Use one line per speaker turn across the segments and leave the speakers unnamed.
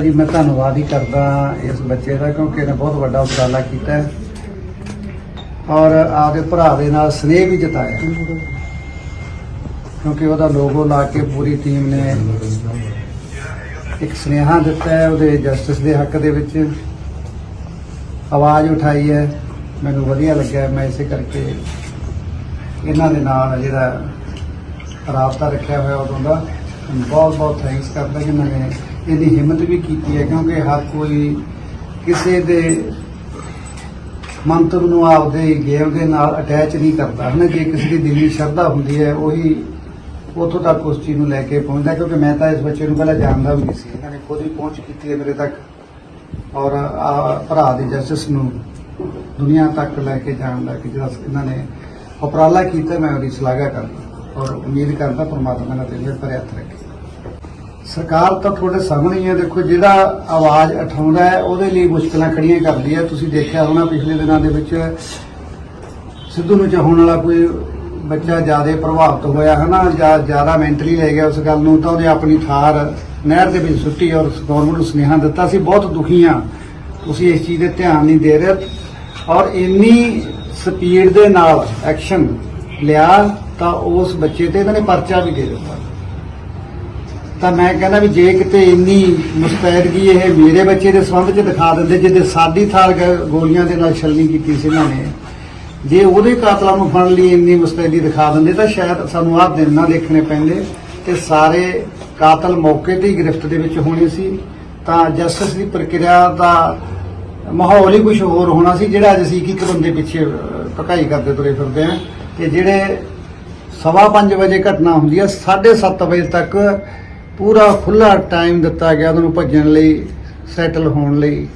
ਜੀ, ਮੈਂ ਧੰਨਵਾਦ ਹੀ ਕਰਦਾ ਇਸ ਬੱਚੇ ਦਾ ਕਿਉਂਕਿ ਇਹਨੇ ਬਹੁਤ ਵੱਡਾ ਉਪਰਾਲਾ ਕੀਤਾ ਹੈ ਔਰ ਆਪਦੇ ਭਰਾ ਦੇ ਨਾਲ ਸਨੇਹ ਵੀ ਜਤਾਇਆ ਕਿਉਂਕਿ ਉਹਦਾ ਲੋਗੋ ਲਾ ਕੇ ਪੂਰੀ ਟੀਮ ਨੇ ਇੱਕ ਸੁਨੇਹਾ ਦਿੱਤਾ ਹੈ ਉਹਦੇ ਜਸਟਿਸ ਦੇ ਹੱਕ ਦੇ ਵਿੱਚ। ਆਵਾਜ਼ ਉਠਾਈ ਹੈ, ਮੈਨੂੰ ਵਧੀਆ ਲੱਗਿਆ ਮੈਂ ਇਸੇ ਕਰਕੇ ਇਹਨਾਂ ਦੇ ਨਾਲ ਜਿਹੜਾ ਰਾਬਤਾ ਰੱਖਿਆ ਹੋਇਆ ਉਦੋਂ ਦਾ। ਬਹੁਤ ਬਹੁਤ ਥੈਂਕਸ ਕਰਦਾ ਕਿ ਇਹਨਾਂ ਨੇ ਇਹਦੀ ਹਿੰਮਤ ਵੀ ਕੀਤੀ ਹੈ, ਕਿਉਂਕਿ ਹਰ ਕੋਈ ਕਿਸੇ ਦੇ ਮੰਤਵ ਨੂੰ ਆਪਦੇ ਗੇਮ ਦੇ ਨਾਲ ਅਟੈਚ ਨਹੀਂ ਕਰਦਾ, ਹਨਾ? ਜੇ ਕਿਸੇ ਦੀ ਦਿਲੀ ਸ਼ਰਧਾ ਹੁੰਦੀ ਹੈ, ਉਹੀ ਉੱਥੋਂ ਤੱਕ ਉਸ ਚੀਜ਼ ਨੂੰ ਲੈ ਕੇ ਪਹੁੰਚਦਾ, ਕਿਉਂਕਿ ਮੈਂ ਤਾਂ ਇਸ ਬੱਚੇ ਨੂੰ ਪਹਿਲਾਂ ਜਾਣਦਾ ਵੀ ਨਹੀਂ ਸੀ। ਇਹਨਾਂ ਨੇ ਖੁਦ ਹੀ ਪਹੁੰਚ ਕੀਤੀ ਹੈ ਮੇਰੇ ਤੱਕ, ਔਰ ਭਰਾ ਦੇ ਜਸਟਿਸ ਨੂੰ ਦੁਨੀਆ ਤੱਕ ਲੈ ਕੇ ਜਾਣ ਦਾ ਕਿ ਜਿਹੜਾ ਇਹਨਾਂ ਨੇ ਉਪਰਾਲਾ ਕੀਤਾ, ਮੈਂ ਉਹਦੀ ਸ਼ਲਾਘਾ ਕਰਦਾ। ਔਰ ਉਮੀਦ ਕਰਦਾ ਪਰਮਾਤਮਾ ਨਾਲ ਤੇ ਪਰ ਹੱਥ ਰੱਖੇ। ਸਰਕਾਰ ਤਾਂ ਤੁਹਾਡੇ ਸਾਹਮਣੇ ਹੀ ਹੈ, ਦੇਖੋ ਜਿਹੜਾ ਆਵਾਜ਼ ਉਠਾਉਂਦਾ ਹੈ, ਉਹਦੇ ਲਈ ਮੁਸ਼ਕਲਾਂ ਖੜੀਆਂ ਕਰਦੀ ਹੈ ਤੁਸੀਂ ਦੇਖਿਆ ਹੋਣਾ ਪਿਛਲੇ ਦਿਨਾਂ ਦੇ ਵਿੱਚ ਸਿੱਧੂ ਨੂੰ ਚਾਹਣ ਵਾਲਾ ਕੋਈ ਬੱਚਾ ਜ਼ਿਆਦਾ ਪ੍ਰਭਾਵਿਤ ਹੋਇਆ ਹੈ ਨਾ ਜਾਂ ਜ਼ਿਆਦਾ ਮੈਂਟਲੀ ਲੈ ਗਿਆ ਉਸ ਗੱਲ ਨੂੰ, ਤਾਂ ਉਹਨੇ ਆਪਣੀ ਥਾਰ ਨਹਿਰ ਦੇ ਵਿੱਚ ਸੁੱਟੀ ਔਰ ਗਵਰਨਮੈਂਟ ਨੂੰ ਸੁਨੇਹਾ ਦਿੱਤਾ ਸੀ, ਬਹੁਤ ਦੁਖੀ ਹਾਂ। ਤੁਸੀਂ ਇਸ ਚੀਜ਼ ਦੇ ਧਿਆਨ ਨਹੀਂ ਦੇ ਰਹੇ। ਔਰ ਇੰਨੀ ਸਪੀਡ ਦੇ ਨਾਲ ਐਕਸ਼ਨ ਲਿਆ ਤਾਂ ਉਸ ਬੱਚੇ ਤੇ ਇਹਨਾਂ ਨੇ ਪਰਚਾ ਵੀ ਦੇ ਦਿੱਤਾ। ਤਾਂ ਮੈਂ ਕਹਿੰਦਾ ਵੀ ਜੇ ਕਿਤੇ ਇੰਨੀ ਮੁਸਤੈਦਗੀ ਇਹ ਮੇਰੇ ਬੱਚੇ ਦੇ ਸੰਬੰਧ 'ਚ ਦਿਖਾ ਦਿੰਦੇ ਜਿਹਦੇ ਸਾਡੀ ਥਾਲ ਗੋਲੀਆਂ ਦੇ ਨਾਲ ਛਲਣੀ ਕੀਤੀ ਸੀ ਇਹਨਾਂ ਨੇ ਜੇ ਉਹਦੇ ਕਾਤਲਾਂ ਨੂੰ ਫੜਨ ਲਈ ਇੰਨੀ ਮੁਸਤੈਦੀ ਦਿਖਾ ਦਿੰਦੇ ਤਾਂ ਸ਼ਾਇਦ ਸਾਨੂੰ ਆਹ ਦਿਨ ਨਾ ਦੇਖਣੇ ਪੈਂਦੇ ਤੇ ਸਾਰੇ ਕਾਤਲ ਮੌਕੇ ਤੇ ਹੀ ਗ੍ਰਿਫਤ ਦੇ ਵਿੱਚ ਹੋਣੇ ਸੀ। ਤਾਂ ਜਸਟਿਸ ਦੀ ਪ੍ਰਕਿਰਿਆ ਦਾ ਮਾਹੌਲ ਹੀ ਕੁਝ ਹੋਰ ਹੋਣਾ ਸੀ ਜਿਹੜਾ ਅੱਜ ਅਸੀਂ ਇੱਕ ਇੱਕ ਬੰਦੇ ਪਿੱਛੇ ਅਹ, ਕਰਦੇ ਤੁਰੇ ਫਿਰਦੇ ਆ। ਤੇ ਜਿਹੜੇ ਸਵਾ ਪੰਜ ਵਜੇ ਘਟਨਾ ਹੁੰਦੀ ਹੈ 7:30 ਵਜੇ ਤੱਕ ਪੂਰਾ ਖੁੱਲਾ ਟਾਈਮ ਦਿੱਤਾ ਗਿਆ ਉਹਨਾਂ ਨੂੰ ਭੱਜਣ ਲਈ ਸੈਟਲ ਹੋਣ ਲਈ।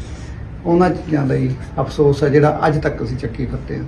ਉਹਨਾਂ ਚੀਜ਼ਾਂ ਲਈ ਅਫਸੋਸ ਹੈ ਜਿਹੜਾ ਅੱਜ ਤੱਕ ਅਸੀਂ ਚੱਕੀ ਫਿਰਦੇ ਹਾਂ